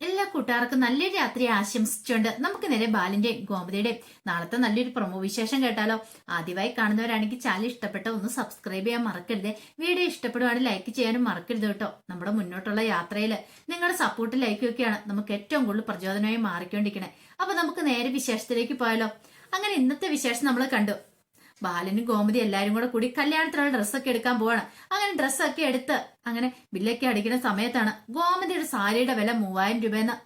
എല്ലാ കൂട്ടുകാർക്കും നല്ലൊരു രാത്രി ആശംസിച്ചുകൊണ്ട് നമുക്ക് നേരെ ബാലിന്റെ ഗോമതിയുടെ നാളത്തെ നല്ലൊരു പ്രൊമോ വിശേഷം കേട്ടാലോ? ആദ്യമായി കാണുന്നവരാണെങ്കിൽ ചാനൽ ഇഷ്ടപ്പെട്ട ഒന്ന് സബ്സ്ക്രൈബ് ചെയ്യാൻ മറക്കരുത്. വീഡിയോ ഇഷ്ടപ്പെടുവാണെങ്കിൽ ലൈക്ക് ചെയ്യാനും മറക്കരുത് കേട്ടോ. നമ്മുടെ മുന്നോട്ടുള്ള യാത്രയിൽ നിങ്ങളുടെ സപ്പോർട്ട് ലൈക്ക് ഒക്കെയാണ് നമുക്ക് ഏറ്റവും കൂടുതൽ പ്രചോദനമായി മാറിക്കൊണ്ടിരിക്കണേ. അപ്പൊ നമുക്ക് നേരെ വിശേഷത്തിലേക്ക് പോയാലോ? അങ്ങനെ ഇന്നത്തെ വിശേഷം നമ്മൾ കണ്ടു. ബാലനും ഗോമതി എല്ലാരും കൂടെ കൂടി കല്യാണത്തിനുള്ള ഡ്രസ്സൊക്കെ എടുക്കാൻ പോവാണ്. അങ്ങനെ ഡ്രസ്സൊക്കെ എടുത്ത് അങ്ങനെ ബില്ലൊക്കെ അടിക്കുന്ന സമയത്താണ് ഗോമതിയുടെ സാരിയുടെ വില മൂവായിരം രൂപയെന്ന്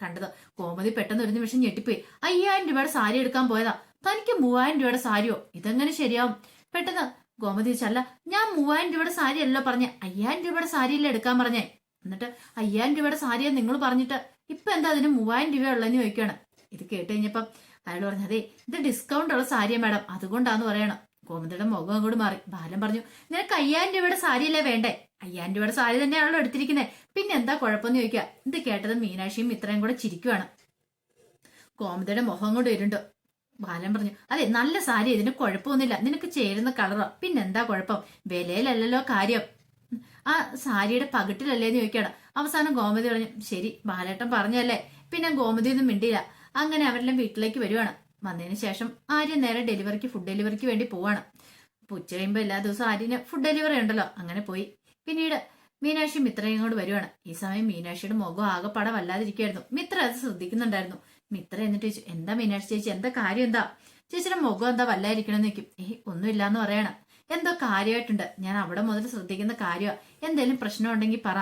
കണ്ടത്. ഗോമതി പെട്ടെന്ന് ഒരു നിമിഷം ഞെട്ടിപ്പോയി. അയ്യായിരം രൂപയുടെ സാരി എടുക്കാൻ പോയതാ. തനിക്ക് മൂവായിരം രൂപയുടെ സാരിയോ? ഇതെങ്ങനെ ശരിയാവും? പെട്ടെന്ന് ഗോമതി ചല്ല ഞാൻ മൂവായിരം രൂപയുടെ സാരി അല്ലല്ലോ പറഞ്ഞ. അയ്യായിരം രൂപയുടെ സാരിയല്ലേ എടുക്കാൻ പറഞ്ഞേ? എന്നിട്ട് അയ്യായിരം രൂപയുടെ സാരിയെ നിങ്ങൾ പറഞ്ഞിട്ട്. ഇപ്പൊ എന്താ അതിന് മൂവായിരം രൂപ ഉള്ളതെന്ന് ചോദിക്കുകയാണ് ഇത് കേട്ട് കഴിഞ്ഞപ്പം അയാൾ പറഞ്ഞു അതെ ഇത് ഡിസ്കൗണ്ട് ഉള്ള സാരിയ മാഡം അതുകൊണ്ടാന്ന് പറയണം. ഗോവിന്ദയുടെ മുഖം അങ്ങോട്ട് മാറി. ബാലൻ പറഞ്ഞു നിനക്ക് അയ്യായിരം രൂപയുടെ സാരിയല്ലേ വേണ്ടേ? അയ്യായിരം രൂപയുടെ സാരി തന്നെയാണല്ലോ എടുത്തിരിക്കുന്നത് പിന്നെ എന്താ കുഴപ്പമെന്ന് ചോദിക്കുക ഇത് കേട്ടത് മീനാക്ഷിയും ഇത്രയും കൂടെ ചിരിക്കുവാണ്. ഗോമതയുടെ മുഖം അങ്ങോട്ട് വരുന്നുണ്ട് ബാലൻ പറഞ്ഞു അതെ നല്ല സാരി ഇതിന് കുഴപ്പമൊന്നുമില്ല. നിനക്ക് ചേരുന്ന കളറോ? പിന്നെന്താ കുഴപ്പം? വിലയിലല്ലല്ലോ കാര്യം. ആ സാരിയുടെ പകിട്ടിലല്ലേന്ന് ചോദിക്കണം. അവസാനം ഗോമതി പറഞ്ഞു ശരി ബാലേട്ടൻ പറഞ്ഞല്ലേ പിന്നെ ഗോമതി ഒന്നും മിണ്ടിയില്ല. അങ്ങനെ അവരെല്ലാം വീട്ടിലേക്ക് വരുവാണ്. വന്നതിന് ശേഷം ആര്യ നേരെ ഡെലിവറിക്ക് ഫുഡ് ഡെലിവറിക്ക് വേണ്ടി പോവാണ്. അപ്പൊ ഉച്ച കഴിയുമ്പോൾ എല്ലാ ദിവസവും ആര്യന് ഫുഡ് ഡെലിവറി ഉണ്ടല്ലോ. അങ്ങനെ പോയി. പിന്നീട് മീനാക്ഷി മിത്രയും കൂടെ വരുവാണ്. ഈ സമയം മീനാക്ഷിയുടെ മുഖം ആകെപ്പാടെ വല്ലാതിരിക്കുമായിരുന്നു മിത്ര അത് ശ്രദ്ധിക്കുന്നുണ്ടായിരുന്നു. മിത്ര എന്നിട്ട് ചോദിച്ചു എന്താ മീനാക്ഷി ചേച്ചി? എന്താ കാര്യം? എന്താ? ചേച്ചിയുടെ മുഖം എന്താ വല്ലായിരിക്കണം നിൽക്കും ഒന്നുമില്ല ഒന്നുമില്ലാന്ന് പറയണം. എന്തോ കാര്യമായിട്ടുണ്ട്. ഞാൻ അവിടെ മുതൽ ശ്രദ്ധിക്കുന്ന കാര്യമാ എന്തെങ്കിലും പ്രശ്നം ഉണ്ടെങ്കിൽ പറ.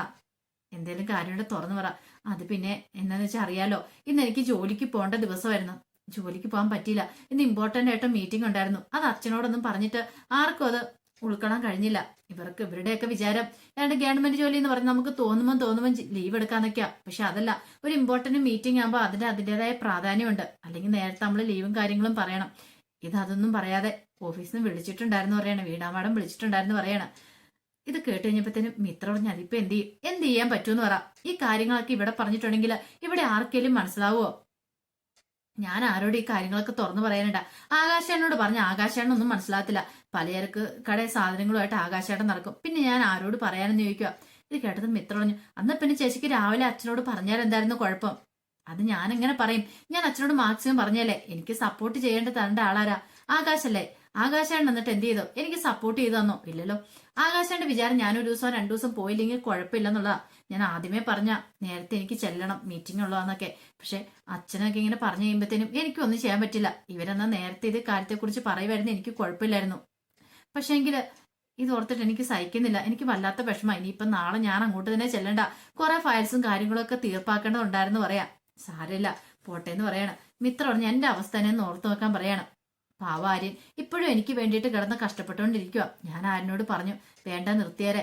എന്തേലും കാര്യമുണ്ട് തുറന്നു പറ. അത് പിന്നെ എന്താന്ന് വെച്ചാൽ അറിയാലോ. ഇന്ന് എനിക്ക് ജോലിക്ക് പോകേണ്ട ദിവസമായിരുന്നു. ജോലിക്ക് പോകാൻ പറ്റിയില്ല. ഇന്ന് ഇമ്പോർട്ടന്റ് ആയിട്ട് മീറ്റിംഗ് ഉണ്ടായിരുന്നു. അത് അച്ഛനോടൊന്നും പറഞ്ഞിട്ട് ആർക്കും അത് ഉൾക്കൊള്ളാൻ കഴിഞ്ഞില്ല. ഇവർക്ക് ഇവരുടെയൊക്കെ വിചാരം ഏതാണ്ട് ഗവൺമെന്റ് ജോലി എന്ന് പറഞ്ഞാൽ നമുക്ക് തോന്നുമ്പോൾ തോന്നുമ്പോൾ ലീവ് എടുക്കാന്നൊക്കെയാ. പക്ഷെ അതല്ല ഒരു ഇമ്പോർട്ടന്റ് മീറ്റിംഗ് ആകുമ്പോൾ അതിന് അതിന്റെതായ പ്രാധാന്യമുണ്ട്. അല്ലെങ്കിൽ നേരത്തെ നമ്മൾ ലീവും കാര്യങ്ങളും പറയണം. ഇത് അതൊന്നും പറയാതെ ഓഫീസിൽ നിന്ന് വിളിച്ചിട്ടുണ്ടായിരുന്നു പറയണം. വീണാ വിളിച്ചിട്ടുണ്ടായിരുന്നു പറയണം. ഇത് കേട്ട് കഴിഞ്ഞപ്പോഴത്തേനും മിത്ര പറഞ്ഞു അതിപ്പോ എന്ത് ചെയ്യും? എന്ത് ചെയ്യാൻ പറ്റുമെന്ന് പറ. ഈ കാര്യങ്ങളൊക്കെ ഇവിടെ പറഞ്ഞിട്ടുണ്ടെങ്കിൽ ഇവിടെ ആർക്കെങ്കിലും മനസ്സിലാവോ ഞാൻ ആരോട് ഈ കാര്യങ്ങളൊക്കെ തുറന്നു പറയാനുണ്ട ആകാശേട്ടനോട് പറഞ്ഞ ആകാശേട്ടനൊന്നും മനസ്സിലാകത്തില്ല. പലചരക്ക് കട സാധനങ്ങളുമായിട്ട് ആകാശേട്ടൻ നടക്കും. പിന്നെ ഞാൻ ആരോട് പറയാനെന്ന് ചോദിക്കുക ഇത് കേട്ടത് മിത്ര പറഞ്ഞു അന്ന് പിന്നെ ചേച്ചിക്ക് രാവിലെ അച്ഛനോട് പറഞ്ഞാൽ എന്തായിരുന്നു കുഴപ്പം? അത് ഞാൻ എങ്ങനെ പറയും? ഞാൻ അച്ഛനോട് മാക്സിമം പറഞ്ഞല്ലേ? എനിക്ക് സപ്പോർട്ട് ചെയ്യേണ്ട തരേണ്ട ആളാരാ? ആകാശല്ലേ? ആകാശാണ് എന്നിട്ട് എന്ത് ചെയ്തോ? എനിക്ക് സപ്പോർട്ട് ചെയ്തു തന്നോ. ഇല്ലല്ലോ. ആകാശാന്റെ വിചാരം ഞാൻ ഒരു ദിവസം രണ്ടു ദിവസം പോയില്ലെങ്കിൽ കുഴപ്പമില്ലെന്നുള്ളതാ. ഞാൻ ആദ്യമേ പറഞ്ഞ നേരത്തെ എനിക്ക് ചെല്ലണം മീറ്റിംഗ് ഉള്ളതെന്നൊക്കെ. പക്ഷെ അച്ഛനൊക്കെ ഇങ്ങനെ പറഞ്ഞു കഴിയുമ്പോഴത്തേനും എനിക്കൊന്നും ചെയ്യാൻ പറ്റില്ല. ഇവരെന്നാ നേരത്തെ ഇത് കാര്യത്തെക്കുറിച്ച് പറയുമായിരുന്നു. എനിക്ക് കുഴപ്പമില്ലായിരുന്നു. പക്ഷെ എങ്കിൽ ഇത് ഓർത്തിട്ട് എനിക്ക് സഹിക്കുന്നില്ല. എനിക്ക് വല്ലാത്ത വിഷമം. ഇനിയിപ്പം നാളെ ഞാൻ അങ്ങോട്ട് തന്നെ ചെല്ലണ്ട. കുറെ ഫയൽസും കാര്യങ്ങളൊക്കെ തീർപ്പാക്കേണ്ടതുണ്ടായിരുന്നു പറയാം. സാരമില്ല. പോട്ടെ എന്ന് പറയണം. മിത്രം എന്റെ അവസ്ഥ തന്നെ ഓർത്തു നോക്കാൻ പറയണം. പാവ ആര്യൻ ഇപ്പോഴും എനിക്ക് വേണ്ടിയിട്ട് കിടന്ന് കഷ്ടപ്പെട്ടുകൊണ്ടിരിക്കുക ഞാൻ ആര്യനോട് പറഞ്ഞു വേണ്ട നിർത്തിയേരെ.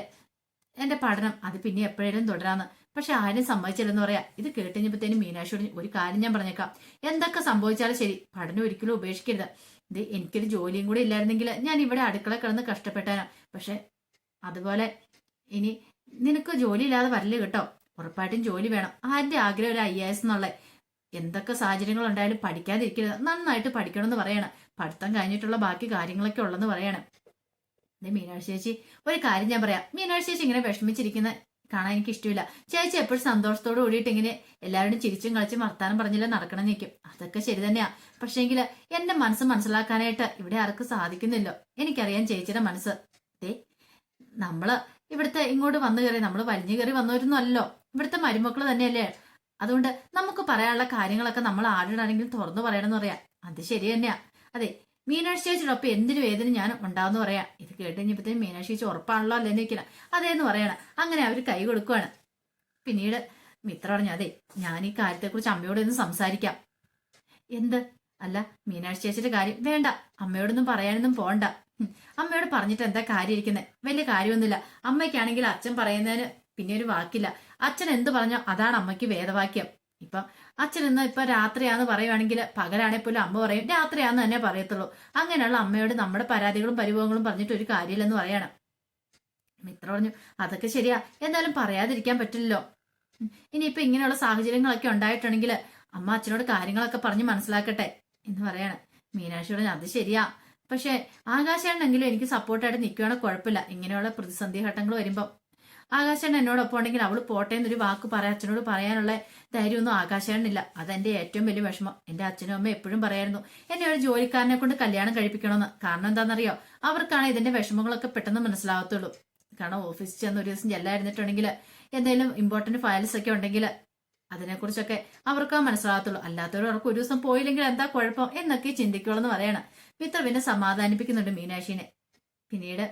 എന്റെ പഠനം അത് പിന്നെ എപ്പോഴേലും തുടരാന്ന്. പക്ഷെ ആരും സമ്മതിച്ചില്ലെന്ന് പറയാ. ഇത് കേട്ടുകഴിഞ്ഞപ്പോഴത്തേനും മീനാക്ഷിയോട് ഒരു കാര്യം ഞാൻ പറഞ്ഞേക്കാം. എന്തൊക്കെ സംഭവിച്ചാലും ശരി പഠനം ഒരിക്കലും ഉപേക്ഷിക്കരുത്. ഇത് എനിക്കൊരു ജോലിയും കൂടെ ഇല്ലായിരുന്നെങ്കിൽ ഞാൻ ഇവിടെ അടുക്കള കിടന്ന് കഷ്ടപ്പെട്ടാനാ. പക്ഷെ അതുപോലെ ഇനി നിനക്ക് ജോലി ഇല്ലാതെ വരില്ല കേട്ടോ. ഉറപ്പായിട്ടും ജോലി വേണം. ആരുടെ ആഗ്രഹം ഒരു ഐ എസ് എന്നുള്ള എന്തൊക്കെ സാഹചര്യങ്ങൾ ഉണ്ടായാലും പഠിക്കാതിരിക്കരുത്. നന്നായിട്ട് പഠിക്കണം എന്ന് പറയണം. പഠിത്തം കഴിഞ്ഞിട്ടുള്ള ബാക്കി കാര്യങ്ങളൊക്കെ ഉള്ളെന്ന് പറയണം. അതെ മീനാക്ഷി ചേച്ചി ഒരു കാര്യം ഞാൻ പറയാം. മീനാക്ഷി ചേച്ചി ഇങ്ങനെ വിഷമിച്ചിരിക്കുന്ന കാണാൻ എനിക്ക് ഇഷ്ടമില്ല ചേച്ചി എപ്പോഴും സന്തോഷത്തോട് കൂടിയിട്ട് ഇങ്ങനെ എല്ലാവരും ചിരിച്ചും കളിച്ചും വർത്താനം പറഞ്ഞില്ല നടക്കണം നിൽക്കും അതൊക്കെ ശരി തന്നെയാ. പക്ഷേങ്കിൽ എന്റെ മനസ്സ് മനസ്സിലാക്കാനായിട്ട് ഇവിടെ ആർക്കും സാധിക്കുന്നില്ലോ. എനിക്കറിയാം ചേച്ചിയുടെ മനസ്സ്. ദേ നമ്മൾ ഇവിടുത്തെ ഇങ്ങോട്ട് വന്നു കയറി നമ്മൾ വലിഞ്ഞു കയറി വന്നവരൊന്നും അല്ലോ ഇവിടുത്തെ മരുമക്കൾ തന്നെയല്ലേ? അതുകൊണ്ട് നമുക്ക് പറയാനുള്ള കാര്യങ്ങളൊക്കെ നമ്മൾ ആരോടാണെങ്കിലും തുറന്നു പറയണമെന്ന് പറയാം. അത് ശരി തന്നെയാ. അതെ മീനാക്ഷി ചേച്ചിയോടൊപ്പം എന്തിനു വേദന ഞാൻ ഉണ്ടാവെന്ന് പറയാം. ഇത് കേട്ട് കഴിഞ്ഞപ്പോഴത്തേനും മീനാക്ഷി ചേച്ചി ഉറപ്പാണല്ലോ അല്ലേന്ന് നിൽക്കണം? അതേന്ന് പറയണം. അങ്ങനെ അവർ കൈ കൊടുക്കുവാണ്. പിന്നീട് മിത്ര പറഞ്ഞു അതെ ഞാൻ ഈ കാര്യത്തെക്കുറിച്ച് അമ്മയോട് ഒന്ന് സംസാരിക്കാം. എന്ത്? അല്ല മീനാക്ഷി ചേച്ചിയുടെ കാര്യം വേണ്ട. അമ്മയോടൊന്നും പറയാനൊന്നും പോണ്ട. അമ്മയോട് പറഞ്ഞിട്ട് എന്താ കാര്യം ഇരിക്കുന്നത് വലിയ കാര്യമൊന്നുമില്ല. അമ്മയ്ക്കാണെങ്കിൽ അച്ഛൻ പറയുന്നതിന് പിന്നെ ഒരു വാക്കില്ല. അച്ഛൻ എന്ത് പറഞ്ഞോ അതാണ് അമ്മയ്ക്ക് വേദവാക്യം. ഇപ്പം അച്ഛൻ ഇന്ന് ഇപ്പൊ രാത്രിയാന്ന് പറയുവാണെങ്കിൽ പകലാണെങ്കിൽ പോലും അമ്മ പറയും രാത്രിയാന്ന് തന്നെ പറയത്തുള്ളൂ. അങ്ങനെയുള്ള അമ്മയോട് നമ്മുടെ പരാതികളും പരിഭവങ്ങളും പറഞ്ഞിട്ട് ഒരു കാര്യമില്ലെന്ന് പറയണം. മിത്ര പറഞ്ഞു അതൊക്കെ ശരിയാ എന്നാലും പറയാതിരിക്കാൻ പറ്റില്ലല്ലോ. ഇനിയിപ്പൊ ഇങ്ങനെയുള്ള സാഹചര്യങ്ങളൊക്കെ ഉണ്ടായിട്ടുണ്ടെങ്കിൽ അമ്മ അച്ഛനോട് കാര്യങ്ങളൊക്കെ പറഞ്ഞ് മനസ്സിലാക്കട്ടെ എന്ന് പറയണം. മീനാക്ഷി പറഞ്ഞു അത് ശരിയാ. പക്ഷെ ആകാശാണെങ്കിലും എനിക്ക് സപ്പോർട്ടായിട്ട് നിൽക്കുകയാണെങ്കിൽ കുഴപ്പമില്ല. ഇങ്ങനെയുള്ള പ്രതിസന്ധി ഘട്ടങ്ങൾ വരുമ്പം ആകാശേണ്ണ എന്നോടൊപ്പം ഉണ്ടെങ്കിൽ അവൾ പോട്ടെ എന്നൊരു വാക്ക് പറയാൻ അച്ഛനോട് പറയാനുള്ള ധൈര്യമൊന്നും ആകാശേണ്ണനില്ല അതെന്റെ ഏറ്റവും വലിയ വിഷമം. എന്റെ അച്ഛനും അമ്മ എപ്പോഴും പറയായിരുന്നു എന്നെ ഒരു ജോലിക്കാരനെ കൊണ്ട് കല്യാണം കഴിപ്പിക്കണമെന്ന്. കാരണം എന്താണെന്നറിയോ? അവർക്കാണ് ഇതിന്റെ വിഷമങ്ങളൊക്കെ പെട്ടെന്ന് മനസ്സിലാവത്തുള്ളൂ കാരണം ഓഫീസിൽ ചെന്ന് ഒരു ദിവസം ചെല്ലായിരുന്നിട്ടുണ്ടെങ്കിൽ എന്തെങ്കിലും ഇമ്പോർട്ടന്റ് ഫയൽസ് ഒക്കെ ഉണ്ടെങ്കിൽ അതിനെക്കുറിച്ചൊക്കെ അവർക്ക് മനസ്സിലാകത്തുള്ളൂ. അല്ലാത്തവരും അവർക്ക് ഒരു ദിവസം പോയില്ലെങ്കിൽ എന്താ കുഴപ്പം എന്നൊക്കെ ചിന്തിക്കുള്ളൂ എന്ന് പറയണം. മിത്ര പിന്നെ സമാധാനിപ്പിക്കുന്നുണ്ട് മീനാക്ഷിനെ. പിന്നീട്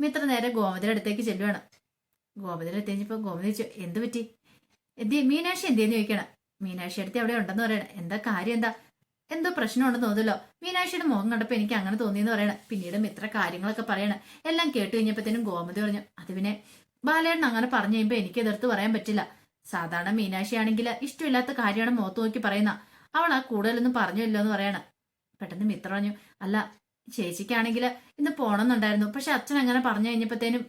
മിത്ര നേരെ ഗോമതിയുടെ അടുത്തേക്ക് ചെല്ലുവാണ്. ഗോമതിയുടെ അടുത്ത് കഴിഞ്ഞപ്പോ ഗോമതി ചോദിച്ചു എന്ത് പറ്റി? എന്തി മീനാക്ഷി എന്തിയെന്ന് ചോദിക്കണം? മീനാക്ഷി അടുത്ത് അവിടെ ഉണ്ടെന്ന് പറയണം. എന്താ കാര്യം എന്താ? എന്തോ പ്രശ്നമുണ്ടെന്ന് തോന്നുമല്ലോ മീനാക്ഷിയുടെ മുഖം കണ്ടപ്പോ എനിക്ക് അങ്ങനെ തോന്നിയെന്ന് പറയണം. പിന്നീട് മിത്ര കാര്യങ്ങളൊക്കെ പറയണം. എല്ലാം കേട്ട് കഴിഞ്ഞപ്പോഴത്തേനും ഗോമതി പറഞ്ഞു അത് പിന്നെ ബാലേട്ടൻ അങ്ങനെ പറഞ്ഞു കഴിയുമ്പോ എനിക്ക് എതിർത്ത് പറയാൻ പറ്റില്ല. സാധാരണ മീനാക്ഷി ആണെങ്കിൽ ഇഷ്ടമില്ലാത്ത കാര്യമാണ് മുഖത്ത് നോക്കി പറയുന്ന. അവൾ ആ കൂടുതലൊന്നും പറഞ്ഞില്ലോ എന്ന് പറയണം. പെട്ടെന്ന് മിത്ര പറഞ്ഞു അല്ല ചേച്ചിക്കാണെങ്കിൽ ഇന്ന് പോണമെന്നുണ്ടായിരുന്നു പക്ഷെ അച്ഛൻ അങ്ങനെ പറഞ്ഞു കഴിഞ്ഞപ്പോഴത്തേനും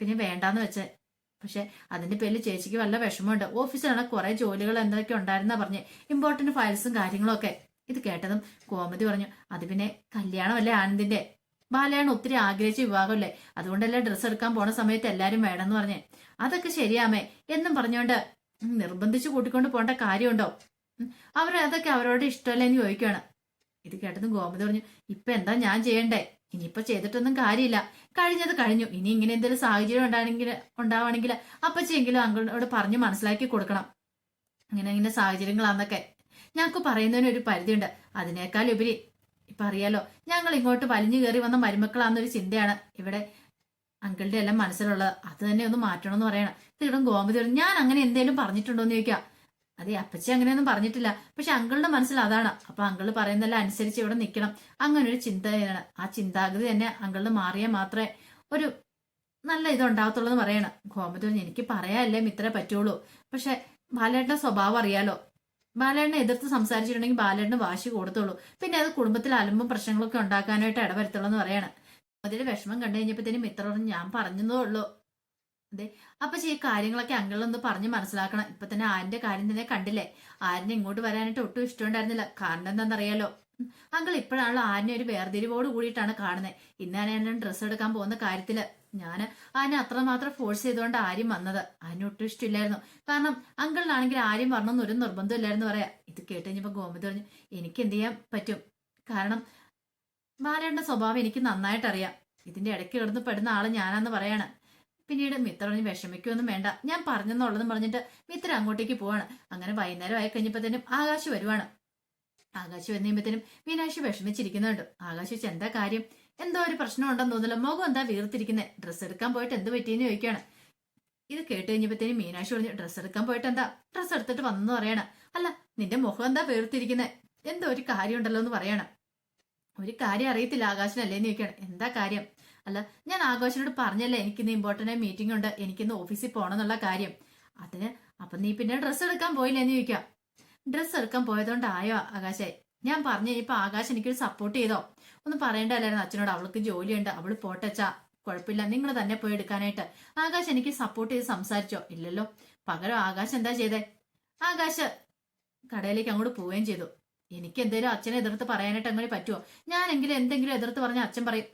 പിന്നെ വേണ്ടാന്ന് വെച്ചേ. പക്ഷെ അതിന്റെ പേരിൽ ചേച്ചിക്ക് വല്ല വിഷമമുണ്ട്. ഓഫീസിലാണ് കുറെ ജോലികൾ എന്തൊക്കെ ഉണ്ടായിരുന്ന പറഞ്ഞ് ഇമ്പോർട്ടന്റ് ഫയൽസും കാര്യങ്ങളും ഒക്കെ. ഇത് കേട്ടതും കോമതി പറഞ്ഞു അത് പിന്നെ കല്യാണമല്ലേ ആനന്ദിന്റെ? ബാലയാണ് ഒത്തിരി ആഗ്രഹിച്ച വിവാഹമല്ലേ? അതുകൊണ്ടല്ലേ ഡ്രസ്സ് എടുക്കാൻ പോണ സമയത്ത് എല്ലാരും വേണമെന്ന് പറഞ്ഞേ. അതൊക്കെ ശരിയാമേ. എന്നും പറഞ്ഞുകൊണ്ട് നിർബന്ധിച്ചു കൂട്ടിക്കൊണ്ട് പോകേണ്ട കാര്യമുണ്ടോ? അവർ അതൊക്കെ അവരോട് ഇഷ്ടമല്ലേ? എന്ന് ചോദിക്കുകയാണ്. ഇത് കേട്ടതും ഗോമതി പറഞ്ഞു ഇപ്പൊ എന്താ ഞാൻ ചെയ്യണ്ടേ? ഇനിയിപ്പൊ ചെയ്തിട്ടൊന്നും കാര്യമില്ല. കഴിഞ്ഞത് കഴിഞ്ഞു. ഇനി ഇങ്ങനെ എന്തെങ്കിലും സാഹചര്യം ഉണ്ടാണെങ്കിൽ ഉണ്ടാവുകയാണെങ്കിൽ അപ്പച്ചെങ്കിലും അങ്കിളിനോട് പറഞ്ഞ് മനസ്സിലാക്കി കൊടുക്കണം. അങ്ങനെ ഇങ്ങനെ സാഹചര്യങ്ങളാന്നൊക്കെ. ഞങ്ങൾക്ക് പറയുന്നതിന് ഒരു പരിധിയുണ്ട്. അതിനേക്കാൾ ഉപരി ഇപ്പൊ അറിയാലോ ഞങ്ങൾ ഇങ്ങോട്ട് വലിഞ്ഞു കയറി വന്ന മരുമക്കളാന്നൊരു ചിന്തയാണ് ഇവിടെ അങ്കിളുടെ എല്ലാം മനസ്സിലുള്ളത്. അത് തന്നെ ഒന്ന് മാറ്റണമെന്ന് പറയണം. തീർത്തും ഗോമതി ഞാൻ അങ്ങനെ എന്തെങ്കിലും പറഞ്ഞിട്ടുണ്ടോ എന്ന് ചോദിക്കാം. അതെ അപ്പച്ചി അങ്ങനെയൊന്നും പറഞ്ഞിട്ടില്ല. പക്ഷെ അങ്കിളുടെ മനസ്സിൽ അതാണ്. അപ്പൊ അങ്കിൾ പറയുന്നതെല്ലാം അനുസരിച്ച് ഇവിടെ നിൽക്കണം അങ്ങനെ ഒരു ചിന്തയാണ്. ആ ചിന്താഗതി തന്നെ അങ്കിളിന് മാറിയാൽ മാത്രമേ ഒരു നല്ല ഇതുണ്ടാകത്തുള്ളൂ എന്ന് പറയണം. ഗോമതി എനിക്ക് പറയാല്ലേ മിത്രേ പറ്റുള്ളൂ. പക്ഷെ ബാലേട്ടന്റെ സ്വഭാവം അറിയാലോ. ബാലേട്ടനെ എതിർത്ത് സംസാരിച്ചിട്ടുണ്ടെങ്കിൽ ബാലേട്ടന് വാശി കൊടുത്തുള്ളൂ. പിന്നെ അത് കുടുംബത്തിൽ അലമ്പും പ്രശ്നങ്ങളൊക്കെ ഉണ്ടാക്കാനായിട്ട് ഇടവരുത്തുള്ളൂ എന്ന് പറയാണ്. അതിൽ വിഷമം കണ്ടു കഴിഞ്ഞപ്പോഴത്തേനും മിത്ര ഞാൻ പറഞ്ഞതേ ഉള്ളൂ. അതെ അപ്പൊ ഈ കാര്യങ്ങളൊക്കെ അങ്കിളൊന്ന് പറഞ്ഞ് മനസ്സിലാക്കണം. ഇപ്പൊ തന്നെ ആരിന്റെ കാര്യം തന്നെ കണ്ടില്ലേ? ആരിനെ ഇങ്ങോട്ട് വരാനായിട്ട് ഒട്ടും ഇഷ്ടമുണ്ടായിരുന്നില്ല. കാരണം എന്താണെന്നറിയാലോ. അങ്കിൾ ഇപ്പോഴാണല്ലോ ആരിനെ ഒരു വേർതിരിവോട് കൂടിയിട്ടാണ് കാണുന്നത് ഇന്നാണ് ഡ്രസ്സ് എടുക്കാൻ പോകുന്ന കാര്യത്തിൽ ഞാൻ ആനെ അത്രമാത്രം ഫോഴ്സ് ചെയ്തുകൊണ്ട് ആര്യം വന്നത്. അതിന് ഒട്ടും ഇഷ്ടമില്ലായിരുന്നു കാരണം അങ്കിളിനാണെങ്കിൽ ആര്യം വരണം ഒരു നിർബന്ധം ഇല്ലായിരുന്നു പറയാ. ഇത് കേട്ട് കഴിഞ്ഞപ്പോ ഗോമതി പറഞ്ഞു എനിക്ക് എന്ത് ചെയ്യാൻ പറ്റും? കാരണം ബാലയുടെ സ്വഭാവം എനിക്ക് നന്നായിട്ട് അറിയാം ഇതിന്റെ ഇടയ്ക്ക് കിടന്ന് പെടുന്ന ആൾ ഞാനാന്ന് പറയാണ്. പിന്നീട് മിത്രന് വിഷമിക്കൊന്നും വേണ്ട. ഞാൻ പറഞ്ഞെന്നുള്ളതും പറഞ്ഞിട്ട് മിത്ര അങ്ങോട്ടേക്ക് പോവാണ്. അങ്ങനെ വൈകുന്നേരം ആയി കഴിഞ്ഞപ്പോഴത്തേനും ആകാശ് വരുവാണ്. ആകാശ് വന്നു കഴിയുമ്പോഴത്തേനും മീനാക്ഷി വിഷമിച്ചിരിക്കുന്നുണ്ട്. ആകാശ് എന്താ കാര്യം? എന്തോ ഒരു പ്രശ്നം ഉണ്ടെന്ന് തോന്നില്ല മുഖം എന്താ വീർത്തിരിക്കുന്നത് ഡ്രസ്സ് എടുക്കാൻ പോയിട്ട് എന്ത് പറ്റിയെന്ന് ചോദിക്കുകയാണ്. ഇത് കേട്ട് കഴിഞ്ഞപ്പോഴത്തേനും മീനാക്ഷി പറഞ്ഞു ഡ്രസ്സ് എടുക്കാൻ പോയിട്ട് എന്താ? ഡ്രസ്സ് എടുത്തിട്ട് വന്നെന്ന് പറയണം. അല്ല നിന്റെ മുഖം എന്താ വീർത്തിരിക്കുന്നത് എന്തോ ഒരു കാര്യം ഉണ്ടല്ലോ എന്ന് പറയണം. ഒരു കാര്യം അറിയത്തില്ല ആകാശനല്ലേന്ന് ചോദിക്കണം എന്താ കാര്യം? അല്ല ഞാൻ ആകാശനോട് പറഞ്ഞല്ലേ എനിക്കിന്ന് ഇമ്പോർട്ടന്റ് മീറ്റിംഗ് ഉണ്ട്. എനിക്കിന്ന് ഓഫീസിൽ പോകണം എന്നുള്ള കാര്യം. അതിന് അപ്പം നീ പിന്നെ ഡ്രസ്സ് എടുക്കാൻ പോയില്ലേ എന്ന് ചോദിക്കാം. ഡ്രസ്സ് എടുക്കാൻ പോയതുകൊണ്ടായോ ആകാശേ? ഞാൻ പറഞ്ഞു ഇപ്പൊ ആകാശ് എനിക്കൊരു സപ്പോർട്ട് ചെയ്തോ? ഒന്ന് പറയണ്ടല്ലായിരുന്നു അച്ഛനോട്. അവൾക്ക് ജോലിയുണ്ട്. അവൾ പോട്ടച്ചാ കുഴപ്പമില്ല. നിങ്ങൾ തന്നെ പോയി എടുക്കാനായിട്ട്. ആകാശ് എനിക്ക് സപ്പോർട്ട് ചെയ്ത് സംസാരിച്ചോ? ഇല്ലല്ലോ. പകരം ആകാശ് എന്താ ചെയ്തേ? ആകാശ് കടയിലേക്ക് അങ്ങോട്ട് പോവുകയും ചെയ്തു. എനിക്ക് എന്തെങ്കിലും അച്ഛനെ എതിർത്ത് പറയാനായിട്ട് അങ്ങനെ പറ്റുമോ ഞാനെങ്കിലും എന്തെങ്കിലും എതിർത്ത് പറഞ്ഞ അച്ഛൻ പറയും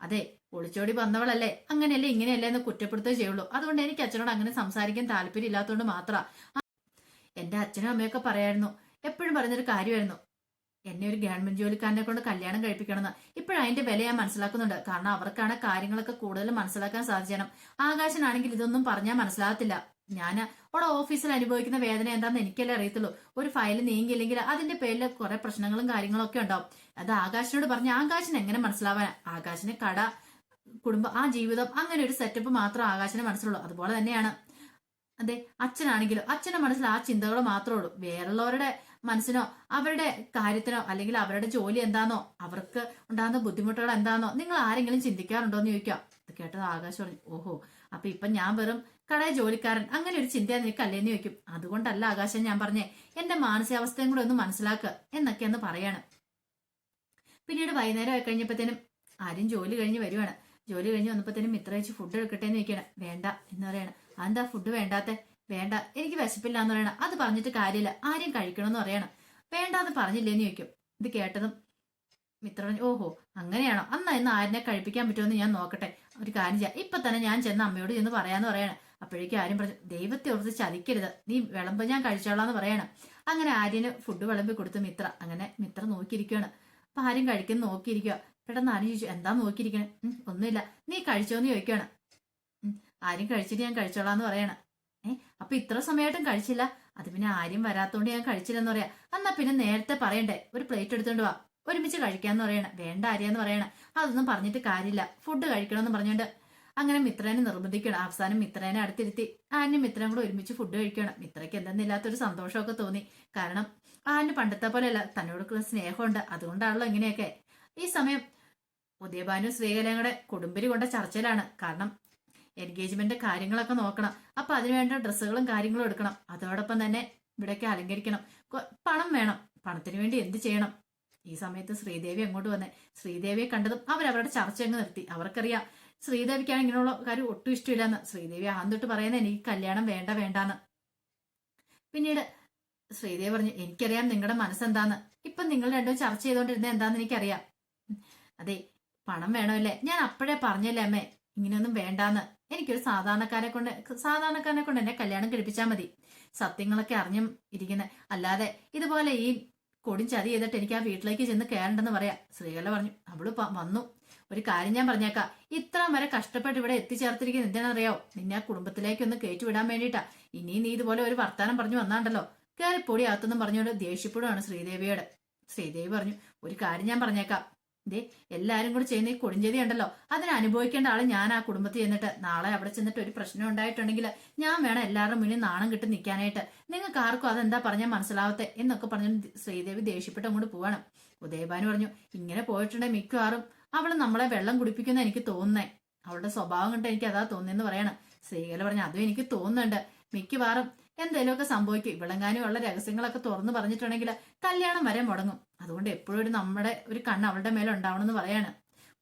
അതെ ഒളിച്ചോടി വന്നവളല്ലേ? അങ്ങനെയല്ലേ ഇങ്ങനെയല്ലേ എന്ന് കുറ്റപ്പെടുത്തേ ചെയ്യുള്ളൂ. അതുകൊണ്ട് എനിക്ക് അച്ഛനോട് അങ്ങനെ സംസാരിക്കാൻ താല്പര്യം ഇല്ലാത്തതുകൊണ്ട് മാത്രം എന്റെ അച്ഛനും അമ്മയൊക്കെ പറയായിരുന്നു. എപ്പോഴും പറഞ്ഞൊരു കാര്യമായിരുന്നു. എന്നെ ഒരു ഗവൺമെന്റ് ജോലിക്കാരനെ കൊണ്ട് കല്യാണം കഴിപ്പിക്കണമെന്ന്. ഇപ്പോഴും അതിന്റെ വില ഞാൻ മനസ്സിലാക്കുന്നുണ്ട്. കാരണം അവർക്കാണ് കാര്യങ്ങളൊക്കെ കൂടുതൽ മനസ്സിലാക്കാൻ സാധിക്കണം ആകാശനാണെങ്കിൽ ഇതൊന്നും പറഞ്ഞാൽ മനസ്സിലാകത്തില്ല. ഞാൻ അവിടെ ഓഫീസിൽ അനുഭവിക്കുന്ന വേദന എന്താണെന്ന് എനിക്കല്ലേ അറിയത്തുള്ളൂ. ഒരു ഫയൽ നീങ്ങിയില്ലെങ്കിൽ അതിന്റെ പേരിൽ കുറെ പ്രശ്നങ്ങളും കാര്യങ്ങളും ഒക്കെ ഉണ്ടാവും. അത് ആകാശിനോട് പറഞ്ഞ ആകാശിന് എങ്ങനെ മനസ്സിലാവാൻ? ആകാശിന് കട കുടുംബം ആ ജീവിതം അങ്ങനെ ഒരു സെറ്റപ്പ് മാത്രം ആകാശിന് മനസ്സിലുള്ളൂ. അതുപോലെ തന്നെയാണ്. അതെ അച്ഛനാണെങ്കിലും അച്ഛന്റെ മനസ്സിൽ ആ ചിന്തകൾ മാത്രമേ ഉള്ളൂ. വേറുള്ളവരുടെ മനസ്സിനോ അവരുടെ കാര്യത്തിനോ അല്ലെങ്കിൽ അവരുടെ ജോലി എന്താണോ അവർക്ക് ഉണ്ടാകുന്ന ബുദ്ധിമുട്ടുകൾ എന്താണോ നിങ്ങൾ ആരെങ്കിലും ചിന്തിക്കാറുണ്ടോ എന്ന് ചോദിക്കാം. ഇത് കേട്ടത് ആകാശം പറഞ്ഞു ഓഹോ അപ്പൊ ഇപ്പൊ ഞാൻ വെറും കടയ ജോലിക്കാരൻ അങ്ങനെ ഒരു ചിന്ത നിനക്ക് അല്ലേന്ന് ചോദിക്കും. അതുകൊണ്ടല്ല ആകാശം ഞാൻ പറഞ്ഞേ എന്റെ മാനസികാവസ്ഥയും കൂടെ ഒന്ന് മനസ്സിലാക്കുക എന്നൊക്കെയെന്ന് പറയാണ്. പിന്നീട് വൈകുന്നേരം ആയി കഴിഞ്ഞപ്പോഴത്തേനും ആരും ജോലി കഴിഞ്ഞ് വരുവാണ്. ജോലി കഴിഞ്ഞ് വന്നപ്പോഴത്തേനും മിത്ര വെച്ച് ഫുഡ് എടുക്കട്ടെ എന്ന് ചോദിക്കണം വേണ്ട എന്ന് പറയണം. അതെന്താ ഫുഡ് വേണ്ടാത്തെ? വേണ്ട എനിക്ക് വിശപ്പില്ല എന്ന് പറയണം. അത് പറഞ്ഞിട്ട് കാര്യമില്ല. ആരെയും കഴിക്കണമെന്ന് പറയണം. വേണ്ട എന്ന് പറഞ്ഞില്ലേന്ന് ചോദിക്കും. ഇത് കേട്ടതും മിത്ര പറഞ്ഞു ഓഹോ അങ്ങനെയാണോ? അന്നാ ഇന്ന് ആരിനെ കഴിപ്പിക്കാൻ പറ്റുമെന്ന് ഞാൻ നോക്കട്ടെ. ഒരു കാര്യം ചെയ്യാം. ഇപ്പൊ തന്നെ ഞാൻ ചെന്ന് അമ്മയോട് ചെന്ന് പറയാന്ന് പറയണം. അപ്പോഴേക്കും ആര്യം പറഞ്ഞു ദൈവത്തെ ഓർത്ത് ചതിക്കരുത്. നീ വിളമ്പ് ഞാൻ കഴിച്ചോളാന്ന് പറയണം. അങ്ങനെ ആര്യന് ഫുഡ് വിളമ്പി കൊടുത്തു മിത്ര അങ്ങനെ മിത്ര നോക്കിയിരിക്കുകയാണ്. അപ്പൊ ആര്യം കഴിക്കുന്ന നോക്കിയിരിക്കുക. പെട്ടെന്ന് ആര്യം ചോദിച്ചു എന്താ നോക്കിയിരിക്കണേ? "ഉം, ഒന്നുമില്ല. നീ കഴിച്ചോന്ന് ചോദിക്കുകയാണ്. ആരും കഴിച്ചിട്ട് ഞാൻ കഴിച്ചോളാന്ന് പറയണം. ഏ അപ്പൊ ഇത്ര സമയമായിട്ടും കഴിച്ചില്ല. അത് പിന്നെ ആരും വരാത്തോണ്ട് ഞാൻ കഴിച്ചില്ലെന്ന് പറയാ. എന്നാ പിന്നെ നേരത്തെ പറയണ്ടേ? ഒരു പ്ലേറ്റ് എടുത്തോണ്ട് വാ. ഒരുമിച്ച് കഴിക്കാന്ന് പറയണേ. വേണ്ട ആര്യാന്ന് പറയണേ. അതൊന്നും പറഞ്ഞിട്ട് കാര്യമില്ല. ഫുഡ് കഴിക്കണമെന്ന് പറഞ്ഞുകൊണ്ട് അങ്ങനെ മിത്രനെ നിർബന്ധിക്കണം. അവസാനം മിത്രനെ അടുത്തിരുത്തി. ആനും മിത്രനും കൂടെ ഒരുമിച്ച് ഫുഡ് കഴിക്കണം. മിത്രയ്ക്ക് എന്തെന്നില്ലാത്തൊരു സന്തോഷമൊക്കെ തോന്നി. കാരണം ആന് പണ്ടത്തെ പോലെയല്ല. തന്നോട് സ്നേഹമുണ്ട്. അതുകൊണ്ടാണല്ലോ ഇങ്ങനെയൊക്കെ. ഈ സമയം ഉദയഭാനു ശ്രീകലയും കൂടെ കുടുംബരി കൊണ്ട ചർച്ചയിലാണ്. കാരണം എൻഗേജ്മെന്റ് കാര്യങ്ങളൊക്കെ നോക്കണം. അപ്പൊ അതിനുവേണ്ട ഡ്രസ്സുകളും കാര്യങ്ങളും എടുക്കണം. അതോടൊപ്പം തന്നെ ഇവിടേക്ക് അലങ്കരിക്കണം. പണം വേണം. പണത്തിന് വേണ്ടി എന്ത് ചെയ്യണം? ഈ സമയത്ത് ശ്രീദേവി അങ്ങോട്ട് വന്നേ. ശ്രീദേവിയെ കണ്ടതും അവരവരുടെ ചർച്ച അങ്ങ് നിർത്തി. അവർക്കറിയാം ശ്രീദേവിക്കാണ് ഇങ്ങനെയുള്ള കാര്യം ഒട്ടും ഇഷ്ടമില്ലെന്ന്. ശ്രീദേവി ആദ്യം തൊട്ട് പറയുന്നത് എനിക്ക് കല്യാണം വേണ്ട വേണ്ടാന്ന്. പിന്നീട് ശ്രീദേവി പറഞ്ഞു എനിക്കറിയാം നിങ്ങളുടെ മനസ്സെന്താന്ന്. ഇപ്പൊ നിങ്ങൾ രണ്ടും ചർച്ച ചെയ്തുകൊണ്ടിരുന്നത് എന്താന്ന് എനിക്കറിയാം. അതെ പണം വേണമല്ലേ? ഞാൻ അപ്പോഴേ പറഞ്ഞല്ലേ അമ്മേ. ഇങ്ങനെയൊന്നും വേണ്ടാന്ന്. എനിക്കൊരു സാധാരണക്കാരെ കൊണ്ട് സാധാരണക്കാരനെ കൊണ്ട് എന്നെ കല്യാണം കഴിപ്പിച്ചാൽ മതി. സത്യങ്ങളൊക്കെ അറിഞ്ഞും ഇരിക്കുന്നത് അല്ലാതെ ഇതുപോലെ ഈ കൊടും ചതി ചെയ്തിട്ട് എനിക്ക് ആ വീട്ടിലേക്ക് ചെന്ന് കയറണ്ടെന്ന് പറയാം. ശ്രീകല പറഞ്ഞു അവൾ വന്നു. ഒരു കാര്യം ഞാൻ പറഞ്ഞേക്കാം. ഇത്രയും വരെ കഷ്ടപ്പെട്ട് ഇവിടെ എത്തിച്ചേർത്തിരിക്കുന്നത് എന്തിനാണെന്നറിയോ നിന്നെ ആ കുടുംബത്തിലേക്ക് ഒന്ന് കയറ്റിവിടാൻ വേണ്ടിയിട്ടാ. ഇനി നീ ഇതുപോലെ ഒരു വർത്താനം പറഞ്ഞു വന്നാണ്ടല്ലോ. കയറിപ്പൊടി അകത്തൊന്നും പറഞ്ഞുകൊണ്ട് ദേഷ്യപ്പെടുകയാണ് ശ്രീദേവിയോട്. ശ്രീദേവി പറഞ്ഞു ഒരു കാര്യം ഞാൻ പറഞ്ഞേക്കാം. ദേ എല്ലാരും കൂടി ചെയ്യുന്ന ഈ കൊടിഞ്ചെതി ഉണ്ടല്ലോ അതിനെ അനുഭവിക്കേണ്ട ആൾ ഞാൻ ആ കുടുംബത്തിൽ ചെന്നിട്ട്. നാളെ അവിടെ ചെന്നിട്ട് ഒരു പ്രശ്നം ഉണ്ടായിട്ടുണ്ടെങ്കിൽ ഞാൻ വേണം എല്ലാവരുടെ മുന്നിൽ നാണം കിട്ടി നിൽക്കാനായിട്ട്. നിങ്ങൾക്ക് ആർക്കും അതെന്താ പറഞ്ഞാൽ മനസ്സിലാവത്തെ എന്നൊക്കെ പറഞ്ഞു ശ്രീദേവി ദേഷ്യപ്പെട്ട് അങ്ങോട്ട് പോവാണ്. ഉദയഭാനു പറഞ്ഞു ഇങ്ങനെ പോയിട്ടുണ്ടെങ്കിൽ മിക്കവാറും അവൾ നമ്മളെ വെള്ളം കുടിപ്പിക്കുന്ന എനിക്ക് തോന്നുന്നേ. അവളുടെ സ്വഭാവം കണ്ട് എനിക്ക് അതാ തോന്നിയെന്ന് പറയണം. ശ്രീകല പറഞ്ഞു അതും എനിക്ക് തോന്നുന്നുണ്ട്. മിക്കവാറും എന്തെങ്കിലുമൊക്കെ സംഭവിക്കും. ഇവിളങ്ങാനും ഉള്ള രഹസ്യങ്ങളൊക്കെ തുറന്നു പറഞ്ഞിട്ടുണ്ടെങ്കിൽ കല്യാണം വരെ മുടങ്ങും. അതുകൊണ്ട് എപ്പോഴും ഒരു നമ്മുടെ ഒരു കണ്ണ് അവളുടെ മേലെ ഉണ്ടാവണം എന്ന് പറയാണ്.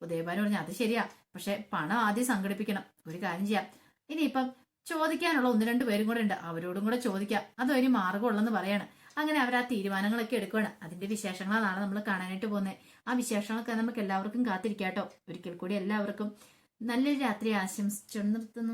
ഉദയഭാനു പറഞ്ഞു അത് ശരിയാ. പക്ഷെ പണം ആദ്യം സംഘടിപ്പിക്കണം. ഒരു കാര്യം ചെയ്യാം. ഇനിയിപ്പം ചോദിക്കാനുള്ള ഒന്ന് രണ്ട് പേരും കൂടെ ഉണ്ട്. അവരോടും കൂടെ ചോദിക്കാം. അതും ഒരു മാർഗമുള്ളെന്ന് പറയാണ്. അങ്ങനെ അവർ ആ തീരുമാനങ്ങളൊക്കെ എടുക്കുകയാണ് അതിന്റെ വിശേഷങ്ങളാണ് നാളെ നമ്മൾ കാണാനായിട്ട് പോകുന്നത് ആ വിശേഷങ്ങളൊക്കെ നമുക്ക് എല്ലാവർക്കും കാത്തിരിക്കാട്ടോ. ഒരിക്കൽ കൂടി എല്ലാവർക്കും നല്ലൊരു രാത്രി ആശംസിച്ചു നിർത്തുന്നു